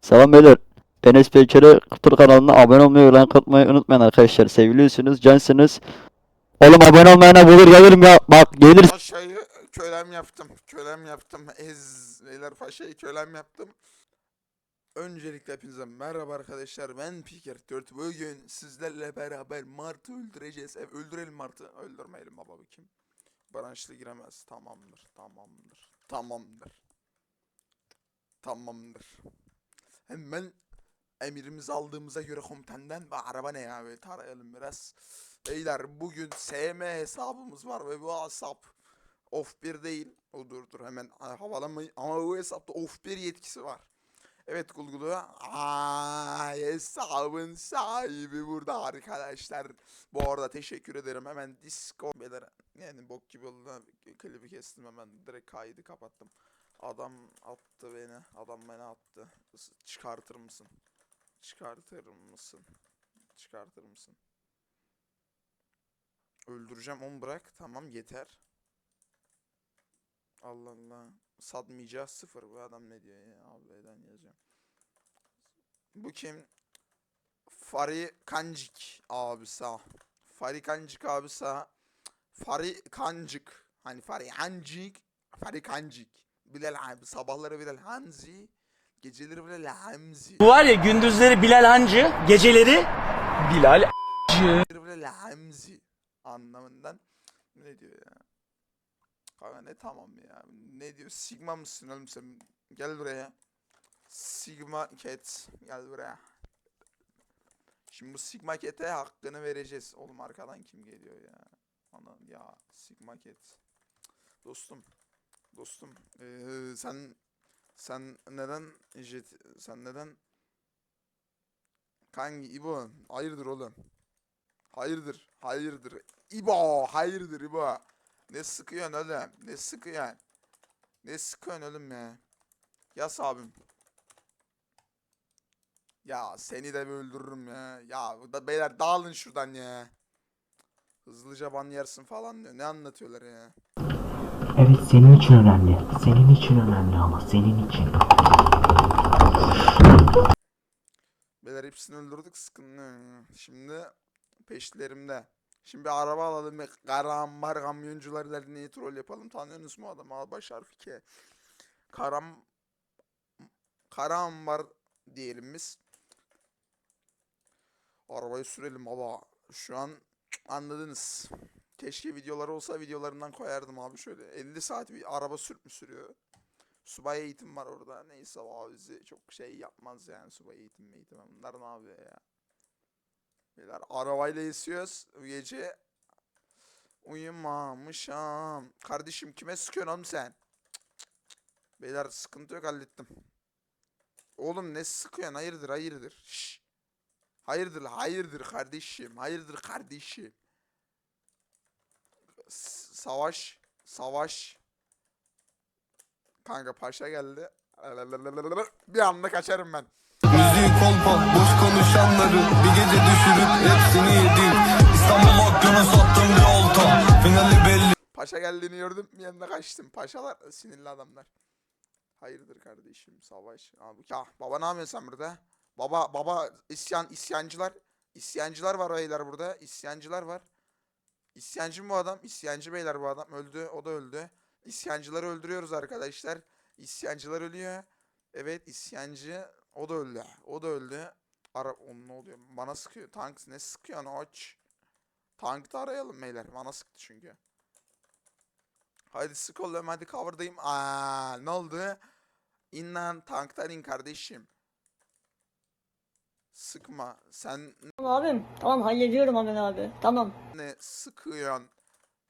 Selam beyler. Enes Peker'e Kıtır kanalına abone olmayı ve like atmayı unutmayın arkadaşlar. Seviliyorsunuz, cansınız. Oğlum abone olmayana bulur gelirim ya. Bak gelir. Paşayı kölem yaptım. Kölem yaptım. Ez beyler paşayı kölem yaptım. Öncelikle hepinize merhaba arkadaşlar. Ben Piker 4. Bugün sizlerle beraber Mart'ı öldüreceğiz. E, öldürelim Mart'ı. Öldürmeyelim baba bu kim? Branşlı giremez. Tamamdır. Tamamdır. Tamamdır. Tamamdır. Hemen emirimizi aldığımıza göre komutandan ve araba ne ya böyle tarayalım biraz. Beyler bugün SM hesabımız var ve bu hesap off 1 değil. O dur dur hemen havalamayın ama bu hesapta off 1 yetkisi var. Evet Gulgulu. Hesabın sahibi burada arkadaşlar. Bu arada teşekkür ederim. Hemen Discord. Yani bok gibi oldu. Klibi kestim hemen. Direkt kaydı kapattım. Adam attı beni. Adam beni attı. Çıkartır mısın? Çıkartır mısın? Çıkartır mısın? Öldüreceğim onu bırak. Tamam yeter. Allah Allah. Satmayacağız sıfır. Bu adam ne diyor ya? Abiden yazacağım. Bu kim? Fari Kancık abi sağ. Fari Kancık abi sağ. Fari Kancık. Hani Fari Kancık. Fari Kancık. Bilal. Sabahları Bilal Hanzi. Geceleri Bilal Hamzi. Bu var ya gündüzleri Bilal Hancı, geceleri Bilal Böyle Hamzi anlamından ne diyor ya? Kanka ne tamam ya? Ne diyor? Sigma mısın oğlum sen? Gel buraya. Sigma Cat gel buraya. Şimdi bu Sigma Cat'e hakkını vereceğiz. Oğlum arkadan kim geliyor ya? Ana ya Sigma Cat. Dostum. Dostum. Ee, sen sen neden jet sen neden Kanki İbo hayırdır oğlum? Hayırdır, hayırdır. İbo, hayırdır İbo. Ne sıkıyorsun oğlum? Ne sıkıyorsun? Ne sıkıyorsun oğlum ya? Yas abim. Ya seni de öldürürüm ya. Ya da beyler dağılın şuradan ya. Hızlıca ban yersin falan diyor. Ne anlatıyorlar ya? Evet senin için önemli. Senin için önemli ama senin için. Beyler hepsini öldürdük sıkıntı. Şimdi peşlerimde. Şimdi bir araba alalım ve karambar kamyoncular derneği troll yapalım. Tanıyorsunuz mu adamı? Al baş harfi K. Karam Karambar diyelim biz. Arabayı sürelim baba. Şu an anladınız. Keşke videoları olsa videolarından koyardım abi şöyle. 50 saat bir araba sürmüş sürüyor. Subay eğitim var orada. Neyse abi çok şey yapmaz yani subay eğitim eğitim. Bunlar ne yapıyor ya? Beyler arabayla esiyoruz bu gece. Uyumamışam. Kardeşim kime sıkıyorsun oğlum sen? Beyler sıkıntı yok hallettim. Oğlum ne sıkıyorsun? Hayırdır hayırdır. Şşş. Hayırdır hayırdır kardeşim. Hayırdır kardeşim. Savaş. Savaş. Kanka paşa geldi. Bir anda kaçarım ben. Müziği kolpa, boş konuşanları bir gece düşürüp hepsini yedim. İstanbul okyanus sattım bir olta, finali belli. Paşa geldiğini gördüm bir anda kaçtım. Paşalar sinirli adamlar. Hayırdır kardeşim savaş. Abi ya baba ne yapıyorsun sen burada? Baba baba isyan isyancılar. İsyancılar var beyler burada. İsyancılar var. İsyancı bu adam? İsyancı beyler bu adam. Öldü. O da öldü. İsyancıları öldürüyoruz arkadaşlar. İsyancılar ölüyor. Evet isyancı. O da öldü. O da öldü. Ara onun ne oluyor? Bana sıkıyor. Tank ne sıkıyor aç. Tankta arayalım beyler. Bana sıktı çünkü. Hadi sık oğlum hadi cover'dayım. Aa, ne oldu? İn lan tanktan in kardeşim. Sıkma. Sen Tamam abim. Tamam hallediyorum hemen abi. Tamam. ne sıkıyorsun?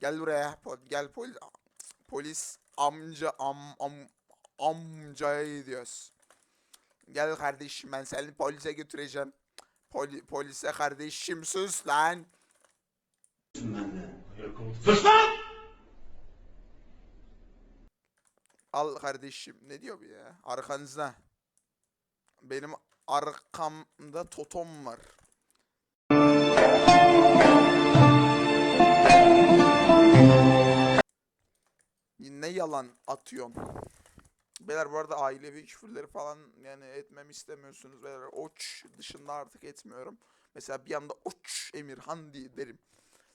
Gel buraya. Po- gel polis polis amca am am amcaya gidiyoruz. Gel kardeşim ben seni polise götüreceğim. Poli, polise kardeşim sus lan. Al kardeşim. Ne diyor bu ya? Arkanızda. Benim arkamda totom var. Ne yalan atıyorsun? Beyler bu arada ailevi küfürleri falan yani etmemi istemiyorsunuz. Beyler oç dışında artık etmiyorum. Mesela bir anda oç Emirhan diye derim.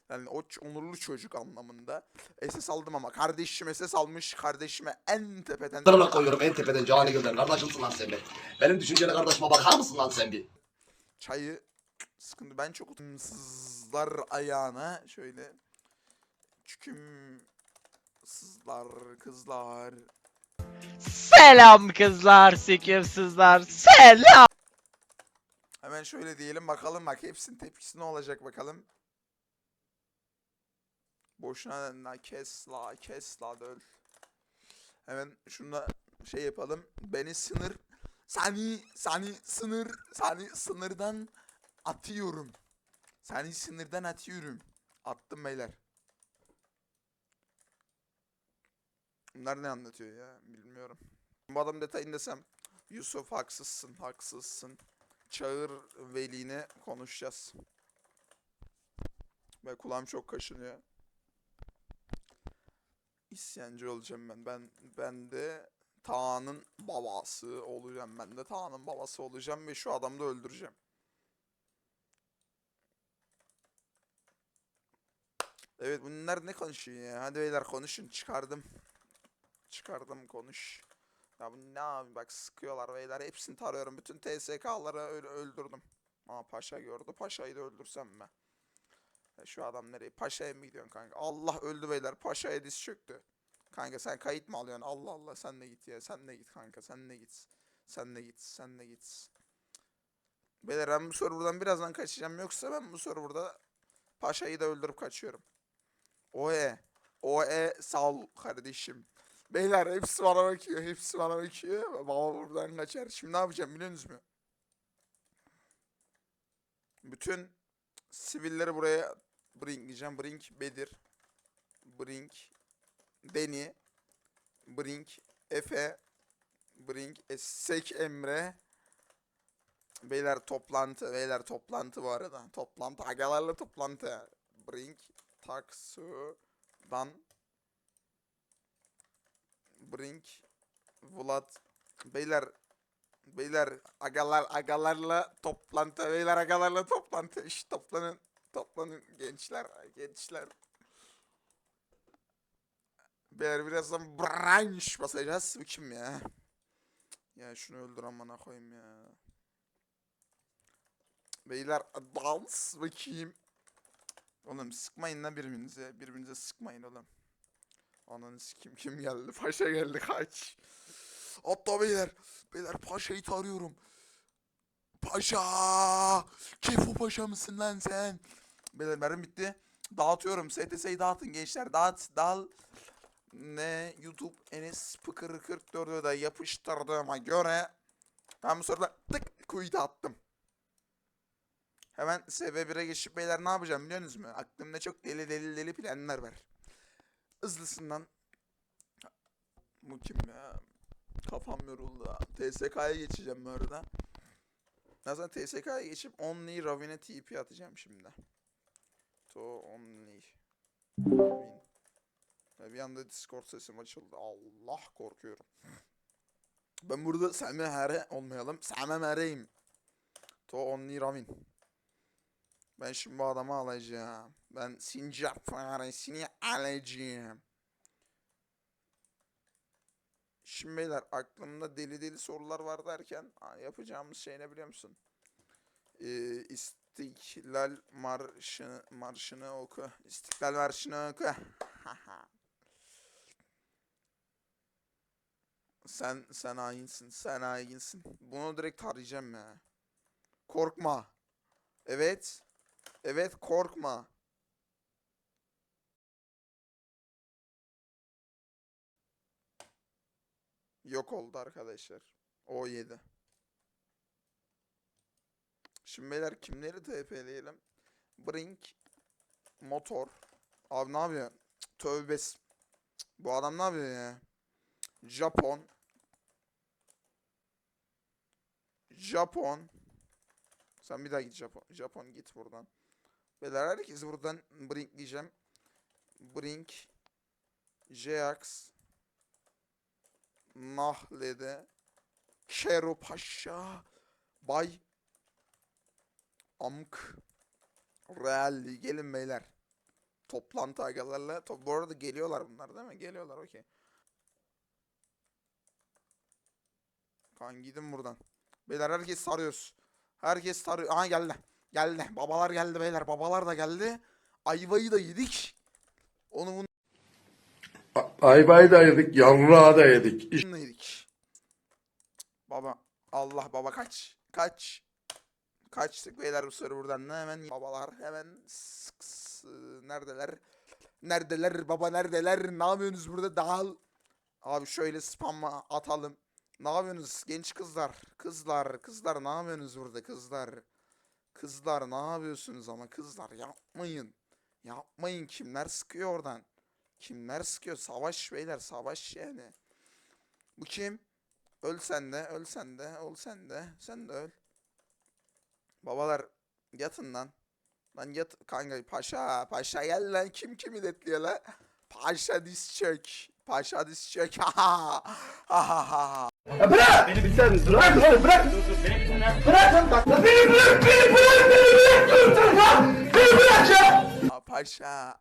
Yani oç onurlu çocuk anlamında. SS aldım ama kardeşim SS almış. Kardeşime en tepeden Sırına koyuyorum en tepeden cani gözler. Kardeşimsin lan sen be. Benim düşünceli kardeşime bakar mısın lan sen bir? çayı sıkıntı. Ben çok sızlar ayağına şöyle çüküm sızlar kızlar. Selam kızlar, sikimsizler. Selam. Hemen şöyle diyelim bakalım bak hepsinin tepkisi ne olacak bakalım. Boşuna la kes la kes la döl. Hemen şunda şey yapalım. Beni sınır seni seni sınır seni sınırdan atıyorum. Seni sınırdan atıyorum. Attım beyler. Bunlar ne anlatıyor ya bilmiyorum. Bu adam detayını desem. Yusuf haksızsın haksızsın. Çağır veline konuşacağız. Ve kulağım çok kaşınıyor. İsyancı olacağım ben. Ben ben de Tağ'ın babası olacağım. Ben de Tağ'ın babası olacağım ve şu adamı da öldüreceğim. Evet bunlar ne konuşuyor ya? Hadi beyler konuşun. Çıkardım. Çıkardım konuş. Ya bu ne abi bak sıkıyorlar beyler. Hepsini tarıyorum. Bütün TSK'ları öldürdüm. Aa paşa gördü. Paşayı da öldürsem mi? Şu adam nereye? Paşa'ya mı gidiyorsun kanka? Allah öldü beyler. Paşa'ya diz çöktü. Kanka sen kayıt mı alıyorsun? Allah Allah sen de git ya. Sen de git kanka. Sen de git. Sen de git. Sen de git. Beyler ben bu serverdan birazdan kaçacağım. Yoksa ben bu serverda Paşa'yı da öldürüp kaçıyorum. Oe. Oe sağ ol kardeşim. Beyler hepsi bana bakıyor. Hepsi bana bakıyor. Baba buradan kaçar. Şimdi ne yapacağım biliyor musunuz? Bütün sivilleri buraya brinkleyeceğim. Brink Bedir. Brink Deni. Brink Efe. Brink Esek Emre. Beyler toplantı. Beyler toplantı bu arada. Toplantı. Agalarla toplantı. Brink Taksu'dan Brink, Vlad, beyler, beyler, agalar, agalarla toplantı, beyler agalarla toplantı, iş toplanın, toplanın gençler, gençler. Beyler birazdan branş basacağız, bu kim ya? Ya şunu öldür amına koyayım ya. Beyler dans bakayım. Oğlum sıkmayın lan birbirinize, birbirinize sıkmayın oğlum. Ananı kim kim geldi? Paşa geldi kaç. Hatta beyler. Beyler paşayı tarıyorum. Paşa. Kefo paşa mısın lan sen? Beyler mermi bitti. Dağıtıyorum. STS'yi dağıtın gençler. Dağıt. Dal. Ne? YouTube Enes Pıkır 44'ü da yapıştırdığıma göre ben bu sırada tık kuytu attım. Hemen SV1'e geçip beyler ne yapacağım biliyor musunuz? Aklımda çok deli deli deli planlar var hızlısından. Bu kim ya? Kafam yoruldu. TSK'ya geçeceğim bu arada. Zaten TSK'ya geçip Only Ravin'e TP atacağım şimdi. To Only Ravin. Ya bir anda Discord sesim açıldı. Allah korkuyorum. Ben burada Sami Hare olmayalım. Sami Hare'yim. To Only Ravin. Ben şimdi bu adamı alacağım. Ben sincap faresini alacağım. Şimdi beyler aklımda deli deli sorular var derken yapacağımız şey ne biliyor musun? Ee, İstiklal Marşı'nı, marşını oku. İstiklal Marşı'nı oku. sen sen hainsin. Sen hainsin. Bunu direkt tarayacağım ya. Korkma. Evet. Evet korkma. Yok oldu arkadaşlar. O 7. Şimdi beyler kimleri TP'leyelim? Brink motor. Abi ne yapıyor? Tövbes. Bu adam ne yapıyor ya? Japon. Japon. Sen bir daha git Japon. Japon git buradan. Beyler herkes buradan Brink diyeceğim. Brink. Jax. Nahle'de Paşa Bay Amk Realli gelin beyler. Toplantı agalarla. To bu arada geliyorlar bunlar değil mi? Geliyorlar okey. Kan gidin buradan. Beyler herkes sarıyoruz. Herkes sarıyor. Aha geldi. Geldi. Babalar geldi beyler. Babalar da geldi. Ayvayı da yedik. Onu bunu Ayvayı da yedik, yavruğa da yedik. Yedik. Baba. Allah baba kaç. Kaç. Kaçtık beyler bu soru buradan. Hemen babalar hemen sık sı- neredeler? Neredeler baba neredeler? Ne yapıyorsunuz burada? Dağıl. Abi şöyle spam'a atalım. Ne yapıyorsunuz genç kızlar? Kızlar, kızlar ne yapıyorsunuz burada kızlar? Kızlar ne yapıyorsunuz ama kızlar yapmayın. Yapmayın kimler sıkıyor oradan? Kimler sıkıyor? Savaş beyler savaş yani. Bu kim? Öl sen de, öl sen de, öl sen de, sen de öl. Babalar yatın lan. Lan yat kanka paşa, paşa gel lan kim kimi detliyor lan? Paşa diz çök. Paşa diz çök. Ha ha ha ha ha. Ha, Paşa.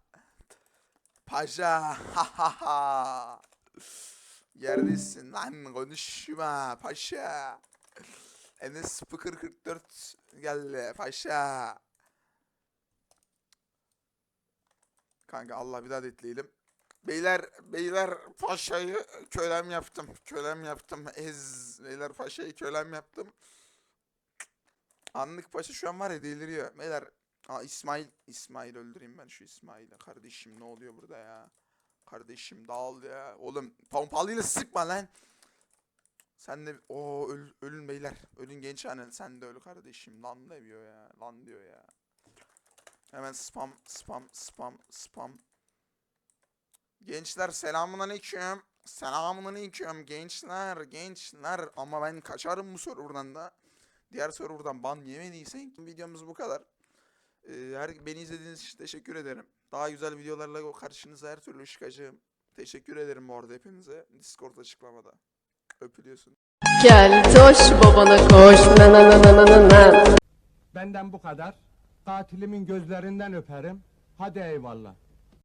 Paşa. Ha ha ha. Yerdesin lan konuşma paşa. Enes Spıkır 44 geldi paşa. Kanka Allah bir daha detleyelim. Beyler, beyler paşayı kölem yaptım. Kölem yaptım. Ez. Beyler paşayı kölem yaptım. Anlık paşa şu an var ya deliriyor. Beyler. Aa İsmail. İsmail öldüreyim ben şu İsmail'i. Kardeşim ne oluyor burada ya? Kardeşim dağıl ya. Oğlum pompalıyla sıkma lan. Sen de o öl, ölün beyler. Ölün genç hanım. Sen de öl kardeşim. Lan diyor ya? Lan diyor ya. Hemen spam spam spam spam. Gençler selamun aleyküm. Selamun aleyküm gençler gençler. Ama ben kaçarım bu serverdan da. Diğer serverdan ban yemediysen videomuz bu kadar. Ee, her, beni izlediğiniz için teşekkür ederim. Daha güzel videolarla karşınıza her türlü çıkacağım. Teşekkür ederim bu arada hepinize. Discord açıklamada. Öpülüyorsun. Gel toş babana koş na na na na na na. Benden bu kadar. Katilimin gözlerinden öperim. Hadi eyvallah.